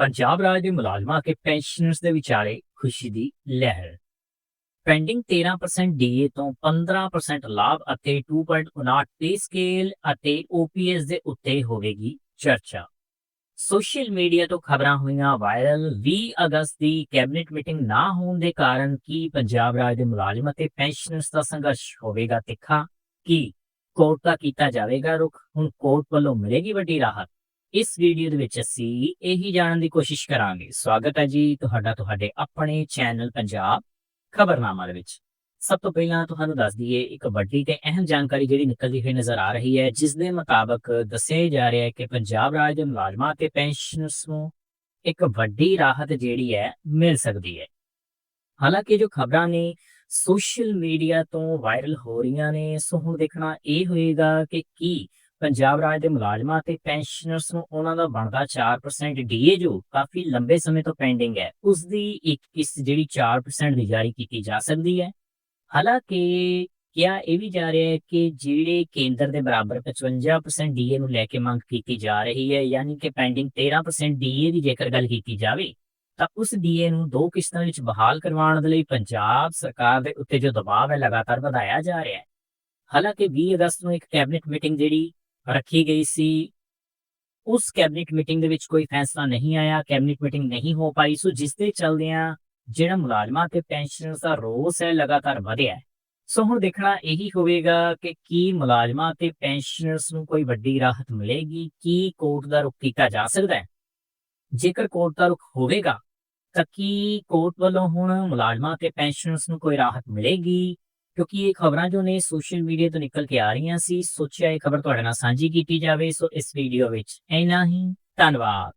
ਪੰਜਾਬ ਰਾਜ ਦੇ ਮੁਲਾਜ਼ਮਾਂ ਅਤੇ ਪੈਨਸ਼ਨਰਸ ਦੇ ਵਿਚਾਲੇ ਖੁਸ਼ੀ ਦੀ ਲਹਿਰ। ਪੈਂਡਿੰਗ 13% ਡੀਏ ਤੋਂ 15% ਲਾਭ ਅਤੇ 2.59 ਪੇ ਸਕੇਲ ਅਤੇ ਓਪੀਐਸ ਦੇ ਉੱਤੇ ਹੋਵੇਗੀ ਚਰਚਾ। ਸੋਸ਼ਲ ਮੀਡੀਆ ਤੋਂ ਖਬਰਾਂ ਹੋਈਆਂ ਵਾਇਰਲ 20 ਅਗਸਤ ਦੀ ਕੈਬਨਿਟ ਮੀਟਿੰਗ ਨਾ ਹੋਣ ਦੇ ਕਾਰਨ ਕੀ ਪੰਜਾਬ ਰਾਜ ਦੇ ਮੁਲਾਜ਼ਮ ਅਤੇ ਪੈਨਸ਼ਨਰਸ ਦਾ ਸੰਘਰਸ਼ ਹੋਵੇਗਾ ਤਿੱਖਾ? ਕੀ ਕੋਰਟ ਦਾ ਕੀਤਾ ਜਾਵੇਗਾ ਰੁਖ? ਹੁਣ ਕੋਰਟ ਵੱਲੋਂ ਮਿਲੇਗੀ ਵੱਡੀ ਰਾਹਤ? ਇਸ ਵੀਡੀਓ ਦੇ ਵਿੱਚ ਅਸੀਂ ਇਹੀ ਜਾਣਨ ਦੀ ਕੋਸ਼ਿਸ਼ ਕਰਾਂਗੇ। ਸਵਾਗਤ ਹੈ ਜੀ ਤੁਹਾਡਾ ਤੁਹਾਡੇ ਆਪਣੇ ਚੈਨਲ ਪੰਜਾਬ ਖਬਰਨਾਮਾ ਦੇ ਵਿੱਚ। ਸਭ ਤੋਂ ਪਹਿਲਾਂ ਤੁਹਾਨੂੰ ਦੱਸ ਦਈਏ, ਇੱਕ ਵੱਡੀ ਤੇ ਅਹਿਮ ਜਾਣਕਾਰੀ ਜਿਹੜੀ ਨਿਕਲਦੀ ਹੋਈ ਨਜ਼ਰ ਆ ਰਹੀ ਹੈ, ਜਿਸ ਦੇ ਮੁਤਾਬਕ ਦੱਸਿਆ ਜਾ ਰਿਹਾ ਹੈ ਕਿ ਪੰਜਾਬ ਰਾਜ ਦੇ ਮੁਲਾਜ਼ਮਾਂ ਤੇ ਪੈਨਸ਼ਨਰਸ ਨੂੰ ਇੱਕ ਵੱਡੀ ਰਾਹਤ ਜਿਹੜੀ ਹੈ ਮਿਲ ਸਕਦੀ ਹੈ। ਹਾਲਾਂਕਿ ਜੋ ਖਬਰਾਂ ਨੇ ਸੋਸ਼ਲ ਮੀਡੀਆ ਤੋਂ ਵਾਇਰਲ ਹੋ ਰਹੀਆਂ ਨੇ, ਸੋ ਹੁਣ ਦੇਖਣਾ ਇਹ ਹੋਏਗਾ ਕਿ ਕੀ ਪੰਜਾਬ ਰਾਜ ਦੇ ਮੁਲਾਜ਼ਮਾਂ ਤੇ ਪੈਨਸ਼ਨਰਸ ਨੂੰ ਉਹਨਾਂ ਦਾ ਬਣਦਾ 4% ਡੀਏ ਜੋ ਕਾਫੀ ਲੰਬੇ ਸਮੇਂ ਤੋਂ ਪੈਂਡਿੰਗ ਹੈ। ਉਸ ਦੀ ਇੱਕ ਕਿਸ ਜਿਹੜੀ 4% ਦੀ ਜਾਰੀ ਕੀਤੀ ਜਾ ਸਕਦੀ ਹੈ। ਹਾਲਾਂਕਿ ਕਿਹਾ ਇਹ ਵੀ ਜਾ ਰਿਹਾ ਹੈ ਕਿ ਜਿਹੜੇ ਕੇਂਦਰ ਦੇ ਬਰਾਬਰ 55% ਡੀਏ ਨੂੰ ਲੈ ਕੇ ਮੰਗ ਕੀਤੀ ਜਾ ਰਹੀ ਹੈ, ਯਾਨੀ ਕਿ ਪੈਂਡਿੰਗ 13% ਡੀਏ ਦੀ ਜੇਕਰ ਗੱਲ ਕੀਤੀ ਜਾਵੇ, ਤਾਂ ਉਸ ਡੀਏ ਨੂੰ ਦੋ ਕਿਸ਼ਤਾਂ ਵਿੱਚ ਬਹਾਲ ਕਰਵਾਉਣ ਦੇ ਲਈ ਪੰਜਾਬ ਸਰਕਾਰ ਦੇ ਉੱਤੇ ਜੋ ਦਬਾਅ ਹੈ ਲਗਾਤਾਰ ਵਧਾਇਆ ਜਾ ਰਿਹਾ ਹੈ। ਹਾਲਾਂਕਿ 20 ਅਗਸਤ ਨੂੰ ਇੱਕ ਕੈਬਨਿਟ ਮੀਟਿੰਗ ਜਿਹੜੀ ਰੱਖੀ ਗਈ ਸੀ। ਉਸ ਕੈਬਨਿਟ ਮੀਟਿੰਗ ਦੇ ਵਿੱਚ ਕੋਈ ਫੈਸਲਾ ਨਹੀਂ ਆਇਆ, ਕੈਬਨਿਟ ਮੀਟਿੰਗ ਨਹੀਂ ਹੋ ਪਾਈ। ਸੋ ਜਿਸ ਦੇ ਚੱਲਦਿਆਂ ਜਿਹੜਾ ਮੁਲਾਜ਼ਮਾਂ ਤੇ ਪੈਨਸ਼ਨਰਸ ਦਾ ਰੋਸ ਹੈ, ਲਗਾਤਾਰ ਵਧਿਆ ਹੈ। ਸੋ ਹੁਣ ਦੇਖਣਾ ਇਹੀ ਹੋਵੇਗਾ ਕਿ ਕੀ ਮੁਲਾਜ਼ਮਾਂ ਤੇ ਪੈਨਸ਼ਨਰਸ ਨੂੰ ਕੋਈ ਵੱਡੀ ਰਾਹਤ ਮਿਲੇਗੀ, ਕੀ ਕੋਰਟ ਦਾ ਰੁਖ ਕੀਤਾ ਜਾ ਸਕਦਾ ਹੈ। ਜੇਕਰ ਕੋਰਟ ਦਾ ਰੁਖ ਹੋਵੇਗਾ, ਤਾਂ ਕੀ ਕੋਰਟ ਵੱਲੋਂ ਹੁਣ ਮੁਲਾਜ਼ਮਾਂ ਤੇ ਪੈਨਸ਼ਨਰਸ ਨੂੰ ਕੋਈ ਰਾਹਤ ਮਿਲੇਗੀ? ਕਿਉਂਕਿ ਇਹ ਖਬਰਾਂ ਜੋ ਨੇ ਸੋਸ਼ਲ ਮੀਡੀਆ ਤੋਂ ਨਿਕਲ ਕੇ ਆ ਰਹੀਆਂ ਸੀ, ਸੋਚਿਆ ਇਹ ਖਬਰ ਤੁਹਾਡੇ ਨਾਲ ਸਾਂਝੀ ਕੀਤੀ ਜਾਵੇ, ਸੋ ਇਸ ਵੀਡੀਓ ਵਿੱਚ ਇੰਨਾ ਹੀ, ਧੰਨਵਾਦ।